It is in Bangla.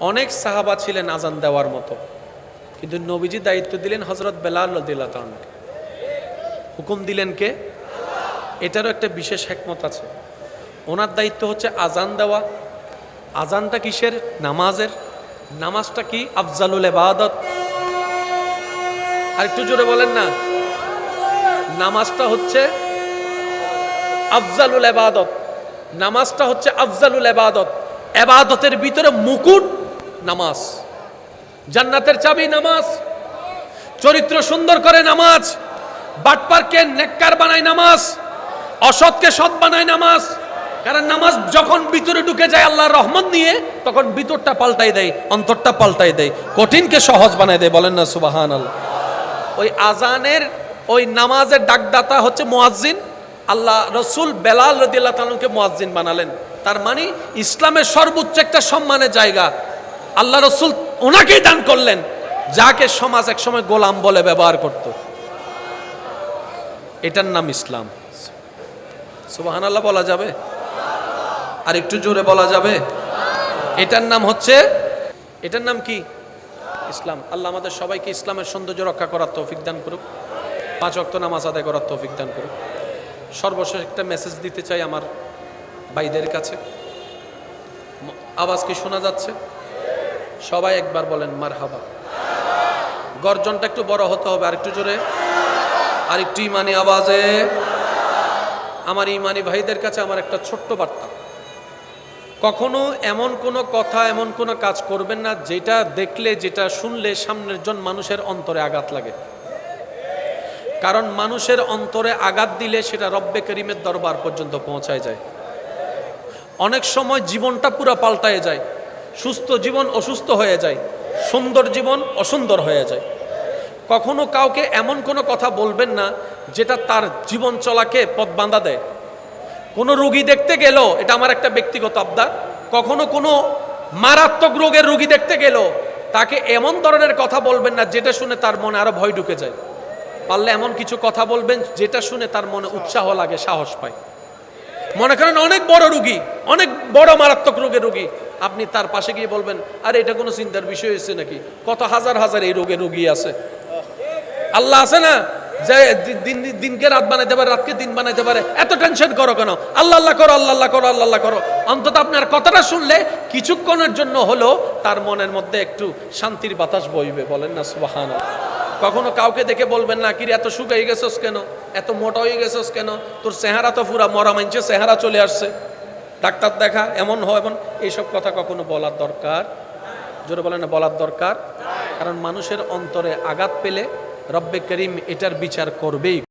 অনেক সাহাবা ছিলেন আজান দেওয়ার মতো। কিন্তু নবীজি দায়িত্ব দিলেন হজরত বেলাল দিল্লাহকে হুকুম দিলেন কে? এটারও একটা বিশেষ একমত আছে। ওনার দায়িত্ব হচ্ছে আজান দেওয়া। আজানটা কিসের? নামাজের। নামাজটা কি? আফজালুল এবাদত আর একটু জোরে বলেন না। নামাজটা হচ্ছে আফজালুল এবাদত নামাজটা হচ্ছে আফজালুল এবাদত এবাদতের ভিতরে মুকুট নামাজ। জান্নাতের চাবি নামাজ। চরিত্র সুন্দর করে নামাজ। বাটপারকে নেককার বানায় নামাজ। অসৎকে সৎ বানায় নামাজ। কারণ নামাজ যখন ভিতরে ঢুকে যায় আল্লাহর রহমত নিয়ে, তখন ভিতরটা পাল্টাই দেয়, অন্তরটা পাল্টাই দেয়, কঠিনকে সহজ বানায় দেয়, বলেন না সুবাহান আল্লাহ ওই আজানের ওই নামাজের ডাকদাতা হচ্ছে মুয়াজ্জিন। আল্লাহ রসুল বেলাল রদিল্লাহ তালুকে মুয়াজ্জিন বানালেন। তার মানে ইসলামের সর্বোচ্চ একটা সম্মানের জায়গা। আল্লাহ রসুল ওনাকেই দান করলেন, যাকে সমাজ একসময় গোলাম বলে ব্যবহার করত। এটার নাম ইসলাম। সুবাহান আল্লাহ বলা যাবে? আর একটু জোরে বলা যাবে? এটার নাম হচ্ছে, এটার নাম কি? ইসলাম। আল্লাহ আমাদের সবাইকে ইসলামের সৌন্দর্য রক্ষা করার তৌফিক দান করুক। পাঁচ অক্ত নামাজ আদায় করার তৌফিক দান করুক। সর্বশেষ একটা মেসেজ দিতে চাই আমার ভাইদের কাছে। আওয়াজ কি শোনা যাচ্ছে? সবাই একবার বলেন মার হাবা গর্জনটা একটু বড় হতে হবে আর একটু জোরে। আর একটু ইমানি আওয়াজে। আমার ইমানি ভাইদের কাছে আমার একটা ছোট্ট বার্তা। কখনো এমন কোনো কথা, এমন কোনো কাজ করবেন না যেটা দেখলে, যেটা শুনলে সামনের জন মানুষের অন্তরে আঘাত লাগে। কারণ মানুষের অন্তরে আঘাত দিলে সেটা রব্বে করিমের দরবার পর্যন্ত পৌঁছায় যায়। অনেক সময় জীবনটা পুরো পাল্টায় যায়। সুস্থ জীবন অসুস্থ হয়ে যায়, সুন্দর জীবন অসুন্দর হয়ে যায়। কখনো কাউকে এমন কোনো কথা বলবেন না যেটা তার জীবন চলাকে পথ বাঁধা দেয়। কোনো রুগী দেখতে গেল এটা আমার একটা ব্যক্তিগত আবদার, কখনো কোনো মারাত্মক রোগের রুগী দেখতে গেল তাকে এমন ধরনের কথা বলবেন না যেটা শুনে তার মনে আরও ভয় ঢুকে যায়। পারলে এমন কিছু কথা বলবেন যেটা শুনে তার মনে উৎসাহ লাগে, সাহস পায়। মনে করেন অনেক বড় রুগী, অনেক বড় মারাত্মক রোগের রুগী আপনি তার পাশে গিয়ে বলবেন, আরে, এটা কোনো চিন্তার বিষয় হয়েছে নাকি? কত হাজার হাজার এই রোগে রুগী আছে। আল্লাহ আছে না? যে দিন দিনকে রাত বানাইতে পারে, রাতকে দিন বানাইতে পারে। এত টেনশন করো কেন? আল্লাহ আল্লাহ করো, আল্লাহ আল্লাহ করো, আল্লাহ আল্লাহ করো। অন্তত আপনার কথাটা শুনলে কিছুক্ষণের জন্য হলো তার মনের মধ্যে একটু শান্তির বাতাস বইবে, বলেন না সুবাহান কখনো কাউকে দেখে বলবেন, না, কিরে, এত শুকাই গেছস কেন? এত মোটা হয়ে গেছস কেন? তোর চেহারা তো পুরা মরা মানছে চেহারা চলে আসছে। ডাক্তার দেখা, এমন হয় এমন, এইসব কথা কখনো বলার দরকার? জোরে বলেন না, বলার দরকার? কারণ মানুষের অন্তরে আঘাত পেলে রব্বে করিম এটার বিচার করবেই।